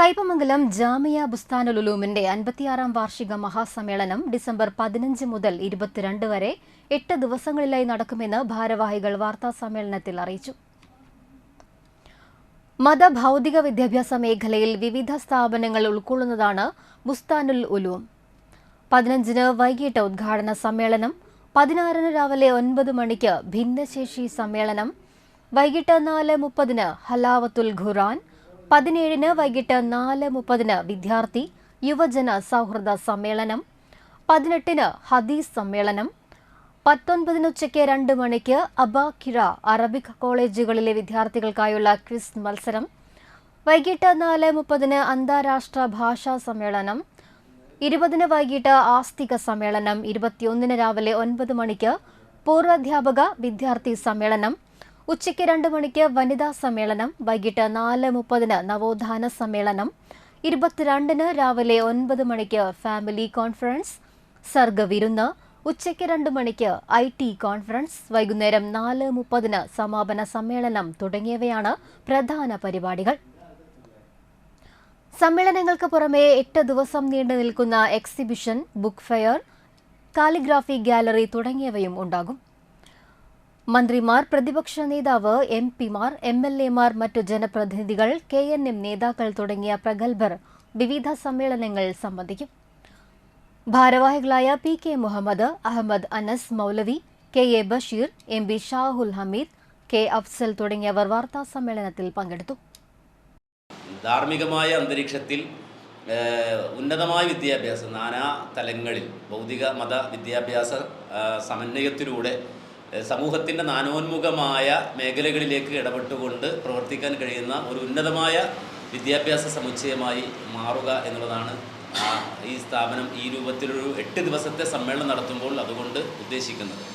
കൈപ്പമംഗലം ജാമിയ ബുസ്താനുൽ ഉലൂമിന്റെ അൻപത്തിയാറാം വാർഷിക മഹാസമ്മേളനം ഡിസംബർ പതിനഞ്ച് മുതൽ ഇരുപത്തിരണ്ട് വരെ എട്ട് ദിവസങ്ങളിലായി നടക്കുമെന്ന് ഭാരവാഹികൾ വാർത്താസമ്മേളനത്തിൽ അറിയിച്ചു. മതഭൗതിക വിദ്യാഭ്യാസ മേഖലയിൽ വിവിധ സ്ഥാപനങ്ങൾ ഉൾക്കൊള്ളുന്നതാണ് ബുസ്താനുൽ ഉലൂം. പതിനഞ്ചിന് വൈകിട്ട് ഉദ്ഘാടന സമ്മേളനം പതിനാറിന് രാവിലെ ഒൻപത് മണിക്ക് ഭിന്നശേഷി സമ്മേളനം വൈകിട്ട് നാല് മുപ്പതിന് ഹലാവത്തുൽ ഖുറാൻ പതിനേഴിന് വൈകിട്ട് നാല് മുപ്പതിന് വിദ്യാർത്ഥി യുവജന സൗഹൃദ സമ്മേളനം പതിനെട്ടിന് ഹദീസ് സമ്മേളനം പത്തൊൻപതിന് ഉച്ചയ്ക്ക് രണ്ട് മണിക്ക് അബാഖിറ അറബിക് കോളേജുകളിലെ വിദ്യാർത്ഥികൾക്കായുള്ള ക്വിസ് മത്സരം വൈകിട്ട് നാല് മുപ്പതിന് അന്താരാഷ്ട്ര ഭാഷാ സമ്മേളനം ഇരുപതിന് വൈകിട്ട് ആസ്തിക സമ്മേളനം ഇരുപത്തിയൊന്നിന് രാവിലെ ഒൻപത് മണിക്ക് പൂർവാധ്യാപക വിദ്യാർത്ഥി സമ്മേളനം ഉച്ചയ്ക്ക് രണ്ട് മണിക്ക് വനിതാ സമ്മേളനം വൈകിട്ട് നാല് മുപ്പതിന് നവോത്ഥാന സമ്മേളനം ഇരുപത്തിരണ്ടിന് രാവിലെ ഒൻപത് മണിക്ക് ഫാമിലി കോൺഫറൻസ് സർഗവിരുന്ന് ഉച്ചയ്ക്ക് രണ്ട് മണിക്ക് ഐ ടി കോൺഫറൻസ് വൈകുന്നേരം നാല് മുപ്പതിന് സമാപന സമ്മേളനം തുടങ്ങിയവയാണ് പ്രധാന പരിപാടികൾ. സമ്മേളനങ്ങൾക്ക് പുറമെ എട്ട് ദിവസം നീണ്ടു നിൽക്കുന്ന exhibition book fair calligraphy gallery തുടങ്ങിയവയും ഉണ്ടാകും. മന്ത്രിമാർ പ്രതിപക്ഷ നേതാവ് എം പിമാർ എം എൽ എമാർ മറ്റു ജനപ്രതിനിധികൾ കെ എൻ എം നേതാക്കൾ തുടങ്ങിയ പ്രഗത്ഭർ വിവിധ സമ്മേളനങ്ങൾ സംബന്ധിക്കും. ഭാരവാഹികളായ P K Muhammad Ahammed Anas Moulavi K A Basheer M B Shahul Hameed K Afsal തുടങ്ങിയവർ വാർത്താ സമ്മേളനത്തിൽ പങ്കെടുത്തു. ധാർമ്മികമായ അന്തരീക്ഷത്തിൽ ഉന്നതമായ വിദ്യാഭ്യാസം നാനാ തലങ്ങളിൽ ഭൗതിക മത വിദ്യാഭ്യാസ സമന്വയത്തിലൂടെ സമൂഹത്തിന്റെ നാനോന്മുഖമായ മേഖലകളിലേക്ക് ഇടപെട്ടുകൊണ്ട് പ്രവർത്തിക്കാൻ കഴിയുന്ന ഒരു ഉന്നതമായ വിദ്യാഭ്യാസ സമുച്ചയമായി മാറുക എന്നുള്ളതാണ് ഈ സ്ഥാപനം ഈ രൂപത്തിലൊരു എട്ട് ദിവസത്തെ സമ്മേളനം നടത്തുമ്പോൾ അതുകൊണ്ട് ഉദ്ദേശിക്കുന്നത്.